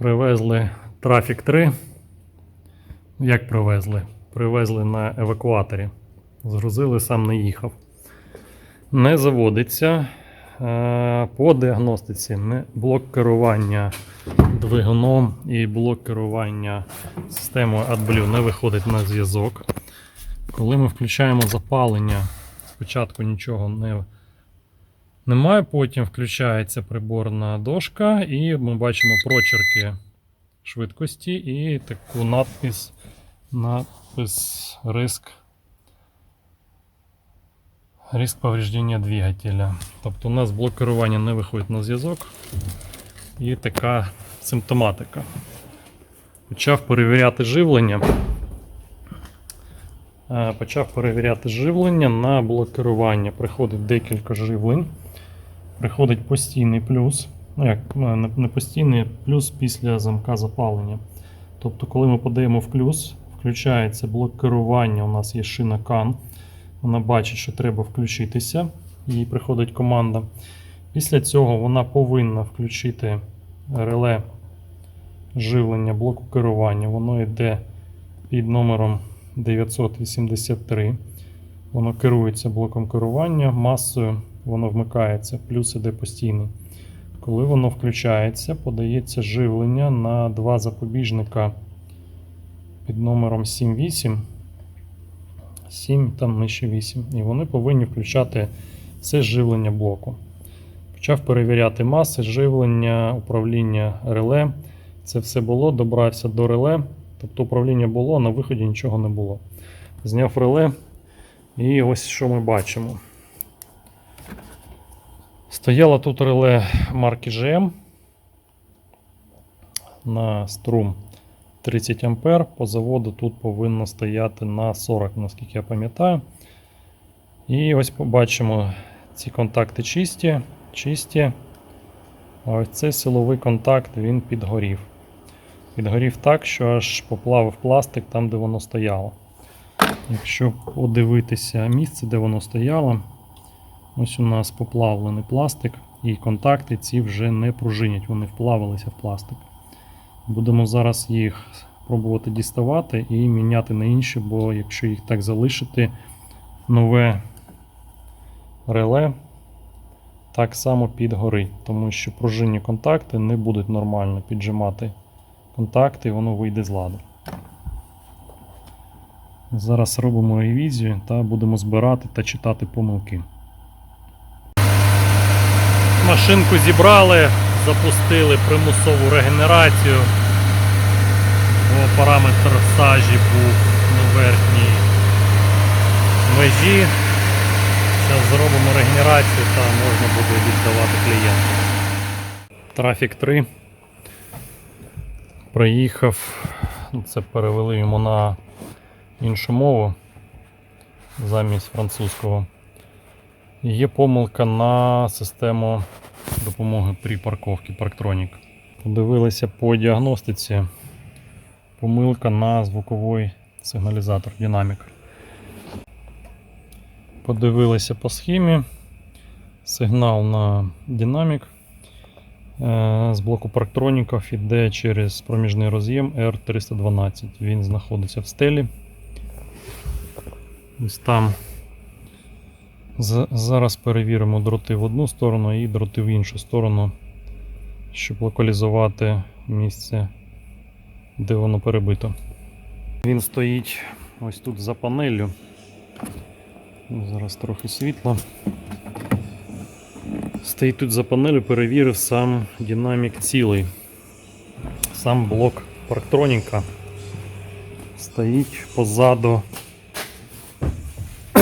Привезли Трафік 3. Як привезли? Привезли на евакуаторі. Згрузили, сам не їхав. Не заводиться. Е, По діагностиці блок керування двигуном і блок керування системою AdBlue не виходить на зв'язок. Коли ми включаємо запалення, спочатку нічого не немає, потім включається приборна дошка, і ми бачимо прочерки швидкості і таку надпис, надпис риск. Риск повреждення двигателя. Тобто у нас блок керування не виходить на зв'язок. І така симптоматика. Почав перевіряти живлення. Е, Почав перевіряти живлення на блок керування. Приходить декілька живлень. Приходить постійний плюс. Ну як е, не постійний плюс після замка запалення. Тобто, коли ми подаємо в плюс, включається блок керування. У нас є шина CAN. Вона бачить, що треба включитися. Їй приходить команда. Після цього вона повинна включити реле живлення блоку керування. Воно йде під номером 983. Воно керується блоком керування, масою воно вмикається, плюс іде постійний. Коли воно включається, подається живлення на два запобіжника під номером 78. 7, там нижче 8. І вони повинні включати все живлення блоку. Почав перевіряти маси, живлення, управління реле. Це все було, добрався до реле. Тобто управління було, на виході нічого не було. Зняв реле. І ось що ми бачимо. Стояло тут реле марки GM на струм 30 А. По заводу тут повинно стояти на 40, наскільки я пам'ятаю. І ось побачимо ці контакти чисті, чисті. А ось цей силовий контакт він підгорів. Підгорів так, що аж поплавив пластик там, де воно стояло. Якщо подивитися місце, де воно стояло, ось у нас поплавлений пластик, і контакти ці вже не пружинять, вони вплавилися в пластик. Будемо зараз їх пробувати діставати і міняти на інші, бо якщо їх так залишити, нове реле так само підгорить, тому що пружинні контакти не будуть нормально піджимати контакти, і воно вийде з ладу. Зараз робимо ревізію та будемо збирати та читати помилки. Машинку зібрали, запустили примусову регенерацію. Бо параметр сажі був на верхній межі. Зараз зробимо регенерацію та можна буде віддавати клієнту. Трафік 3. Приїхав. Ну, Це перевели йому на іншу мову замість французького. Є помилка на систему допомоги при парковці Parktronic. Подивилися по діагностиці. Помилка на звуковий сигналізатор динамік. Подивилися по схемі. Сигнал на динамік е, з блоку парктроніків іде через проміжний роз'єм R312. Він знаходиться в стелі. Ось там. Зараз перевіримо дроти в одну сторону і дроти в іншу сторону, щоб локалізувати місце, де воно перебито. Він стоїть ось тут за панеллю. Зараз трохи світла. Стоїть тут за панелю, перевірив сам динамік цілий. Сам блок парктроніка стоїть позаду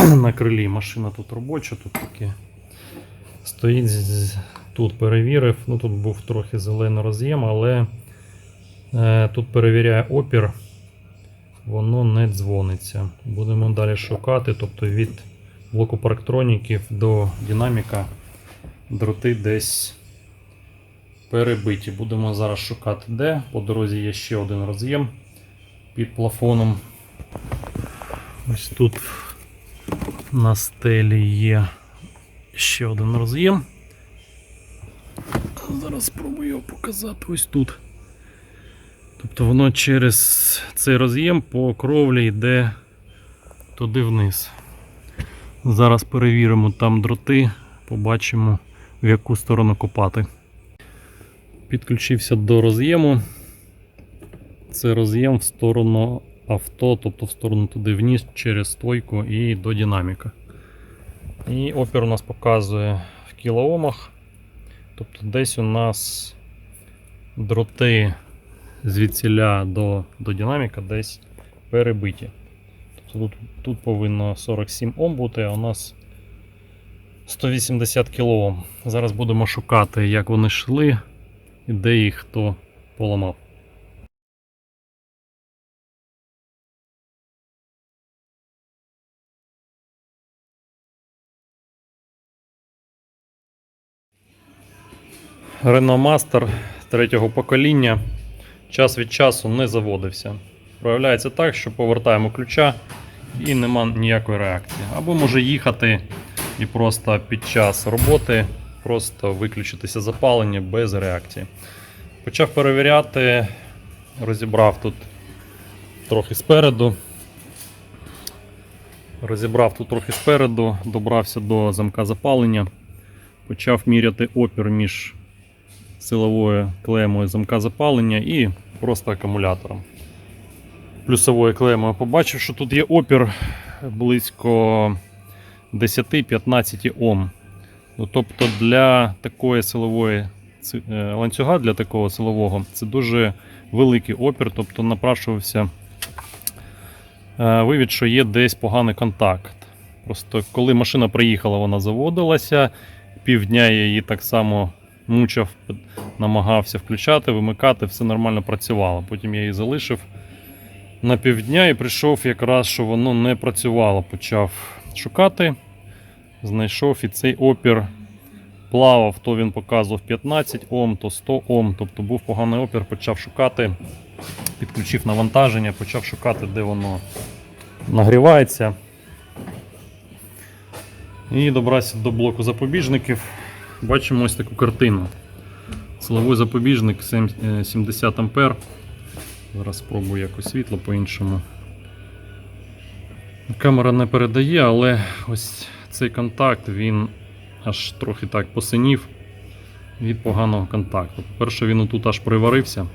на крилі. Машина тут робоча, тут таке. Стоїть тут перевірив. Ну тут був трохи зелений роз'єм, але е, тут перевіряє опір. Воно не дзвониться. Будемо далі шукати. Тобто від блоку парктроніків до динаміка дроти десь перебиті. Будемо зараз шукати де. По дорозі є ще один роз'єм під плафоном. Ось тут на стелі є ще один роз'єм. Зараз спробую його показати ось тут. Тобто воно через цей роз'єм по кровлі йде туди вниз. Зараз перевіримо там дроти, побачимо в яку сторону копати. Підключився до роз'єму. Це роз'єм в сторону авто, тобто в сторону туди вниз через стойку і до динаміка. І опір у нас показує в кілоомах. Тобто десь у нас дроти звідсіля до, до динаміка десь перебиті. Тобто тут, тут повинно 47 Ом бути, а у нас 180 кОм. Зараз будемо шукати, як вони йшли і де їх хто поламав. Renault Master третього покоління час від часу не заводився. Проявляється так, що повертаємо ключа і нема ніякої реакції. Або може їхати і просто під час роботи просто виключитися запалення без реакції. Почав перевіряти, розібрав тут трохи спереду. Розібрав тут трохи спереду, добрався до замка запалення, почав міряти опір між силовою клемою замка запалення і просто акумулятором. Плюсовою клемою побачив, що тут є опір близько 10-15 Ом. Ну, тобто для такої силової е, ланцюга, для такого силового, це дуже великий опір, тобто напрашувався е, вивід, що є десь поганий контакт. Просто коли машина приїхала, вона заводилася. Півдня я її так само мучав, намагався включати, вимикати, все нормально працювало. Потім я її залишив на півдня і прийшов якраз, що воно не працювало. Почав шукати, знайшов і цей опір плавав, то він показував 15 Ом, то 100 Ом, тобто був поганий опір, почав шукати, підключив навантаження, почав шукати, де воно нагрівається. І добрався до блоку запобіжників. Бачимо ось таку картину. Силовий запобіжник е, 70 А. Зараз спробую якось світло по-іншому. Камера не передає, але ось цей контакт він аж трохи так посинів від поганого контакту. По-перше, він тут аж приварився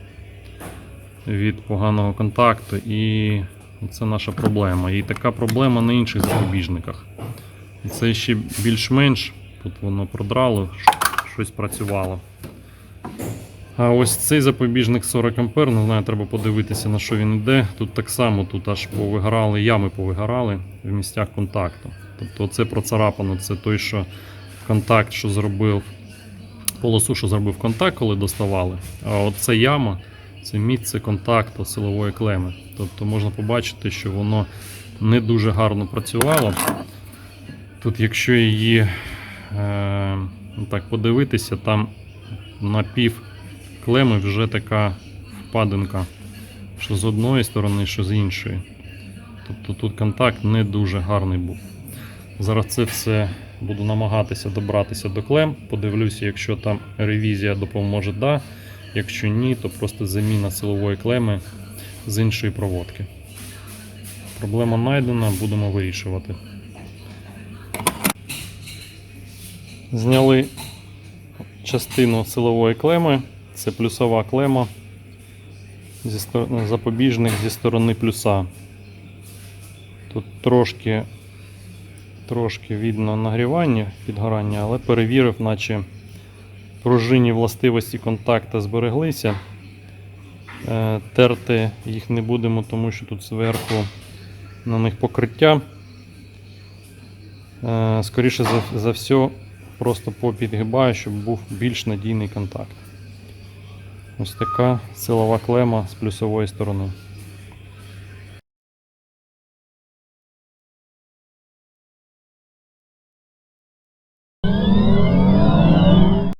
від поганого контакту, і це наша проблема. І така проблема на інших запобіжниках. Це ще більш-менш, тут воно продрало, щось працювало. А ось цей запобіжник 40 А, не знаю, треба подивитися на що він йде. Тут так само, тут аж повигорали, ями повигорали в місцях контакту. Тобто це процарапано, це той, що контакт, що зробив, полосу, що зробив контакт, коли доставали. А от це яма, це місце контакту силової клеми. Тобто можна побачити, що воно не дуже гарно працювало. Тут, якщо її так подивитися, там на пів клеми вже така впадинка, що з одної сторони, що з іншої. Тобто тут контакт не дуже гарний був. Зараз це все буду намагатися добратися до клем. Подивлюся, якщо там ревізія допоможе, да. Якщо ні, то просто заміна силової клеми з іншої проводки. Проблема знайдена, будемо вирішувати. Зняли частину силової клеми. Це плюсова клема. Зі сторони запобіжник зі сторони плюса. Тут трошки, трошки видно нагрівання, підгорання, але перевірив, наче пружинні властивості контакта збереглися. Е, Терти їх не будемо, тому що тут зверху на них покриття. Е, Скоріше за все, просто попідгибаю, щоб був більш надійний контакт. Ось така силова клема з плюсової сторони.